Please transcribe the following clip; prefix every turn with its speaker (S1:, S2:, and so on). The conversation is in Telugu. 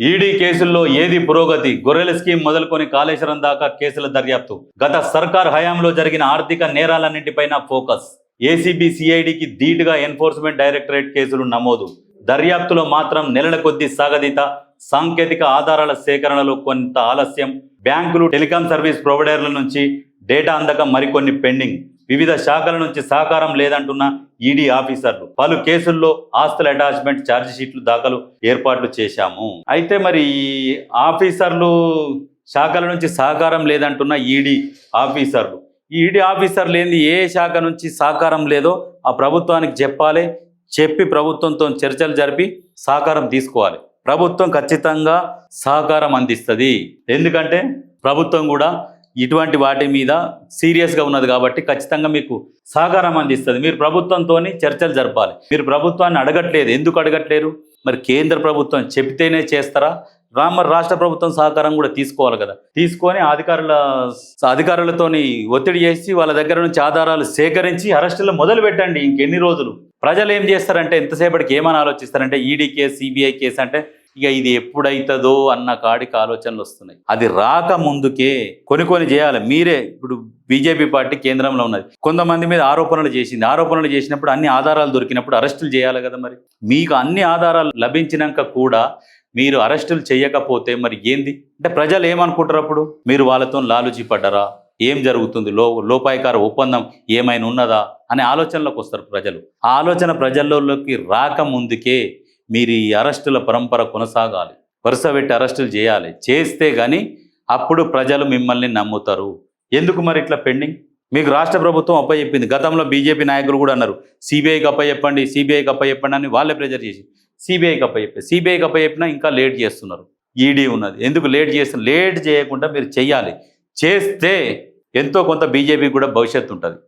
S1: ఈడీ కేసుల్లో ఏది పురోగతి? గొర్రెల స్కీమ్ మొదలుకొని కాళేశ్వరం దాకా కేసుల దర్యాప్తు. గత సర్కార్ హయాంలో జరిగిన ఆర్థిక నేరాలన్నింటిపైన ఫోకస్. ఏసీబీ సిఐడికి ధీటుగా ఎన్ఫోర్స్మెంట్ డైరెక్టరేట్ కేసులు నమోదు. దర్యాప్తులో మాత్రం నెలల కొద్దీ సాగదీత. సాంకేతిక ఆధారాల సేకరణలో కొంత ఆలస్యం. బ్యాంకులు టెలికాం సర్వీస్ ప్రొవైడర్ల నుంచి డేటా అందక మరికొన్ని పెండింగ్. వివిధ శాఖల నుంచి సహకారం లేదంటున్న ఈడీ ఆఫీసర్లు పలు కేసుల్లో ఆస్తుల అటాచ్మెంట్ ఛార్జ్ షీట్లు దాఖలు ఏర్పాట్లు చేశాము. అయితే మరి ఆఫీసర్లు శాఖల నుంచి సహకారం లేదంటున్న ఈడీ ఆఫీసర్లు. ఈ ఈడీ ఆఫీసర్లు ఏంది ఏ శాఖ నుంచి సహకారం లేదో ఆ ప్రభుత్వానికి చెప్పాలి చెప్పి ప్రభుత్వంతో చర్చలు జరిపి సహకారం తీసుకోవాలి. ప్రభుత్వం ఖచ్చితంగా సహకారం అందిస్తుంది. ఎందుకంటే ప్రభుత్వం కూడా ఇటువంటి వాటి మీద సీరియస్గా ఉన్నది కాబట్టి ఖచ్చితంగా మీకు సహకారం అందిస్తుంది. మీరు ప్రభుత్వంతో చర్చలు జరపాలి. మీరు ప్రభుత్వాన్ని అడగట్లేదు. ఎందుకు అడగట్లేరు? మరి కేంద్ర ప్రభుత్వం చెబితేనే చేస్తారా? రా మరి రాష్ట్ర ప్రభుత్వం సహకారం కూడా తీసుకోవాలి కదా. తీసుకొని అధికారుల అధికారులతోని ఒత్తిడి చేసి వాళ్ళ దగ్గర నుంచి ఆధారాలు సేకరించి అరెస్టులు మొదలు పెట్టండి ఇంకెన్ని రోజులు. ప్రజలు ఏం చేస్తారంటే ఎంతసేపటికి ఏమని ఆలోచిస్తారంటే ఈడీ కేసు సిబిఐ కేసు అంటే ఇక ఇది ఎప్పుడైతుందో అన్న కాడికి ఆలోచనలు వస్తున్నాయి. అది రాక ముందుకే కొన్ని కొన్ని చేయాలి. మీరే ఇప్పుడు బీజేపీ పార్టీ కేంద్రంలో ఉన్నది. కొంతమంది మీద ఆరోపణలు చేసింది. ఆరోపణలు చేసినప్పుడు అన్ని ఆధారాలు దొరికినప్పుడు అరెస్టులు చేయాలి కదా మరి. మీకు అన్ని ఆధారాలు లభించినాక కూడా మీరు అరెస్టులు చేయకపోతే మరి ఏంది? అంటే ప్రజలు ఏమనుకుంటారు అప్పుడు? మీరు వాళ్ళతో లాలుజీ పడ్డరా ఏం జరుగుతుంది? లో లోపాయకార ఒప్పందం ఏమైనా ఉన్నదా? అనే ఆలోచనలోకి వస్తారు ప్రజలు. ఆ ఆలోచన ప్రజల్లోకి రాక ముందుకే మీరు ఈ అరెస్టుల పరంపర కొనసాగాలి. వరుస పెట్టి అరెస్టులు చేయాలి. చేస్తే కానీ అప్పుడు ప్రజలు మిమ్మల్ని నమ్ముతారు. ఎందుకు మరి ఇట్లా పెండింగ్? మీకు రాష్ట్ర ప్రభుత్వం అప్పచెప్పింది. గతంలో బీజేపీ నాయకులు కూడా అన్నారు సిబిఐకి అప్పచెప్పండి సిబిఐకి అప్పచెప్పండి అని వాళ్ళే ప్రెజర్ చేసి సిబిఐకి అప్పచెప్పి సిబిఐకి అప్పచెప్పినా ఇంకా లేట్ చేస్తున్నారు. ఈడీ ఉన్నది. ఎందుకు లేట్ చేస్తున్న లేట్ చేయకుండా మీరు చేయాలి చేస్తే ఎంతో కొంత బీజేపీకి కూడా భవిష్యత్తు ఉంటుంది.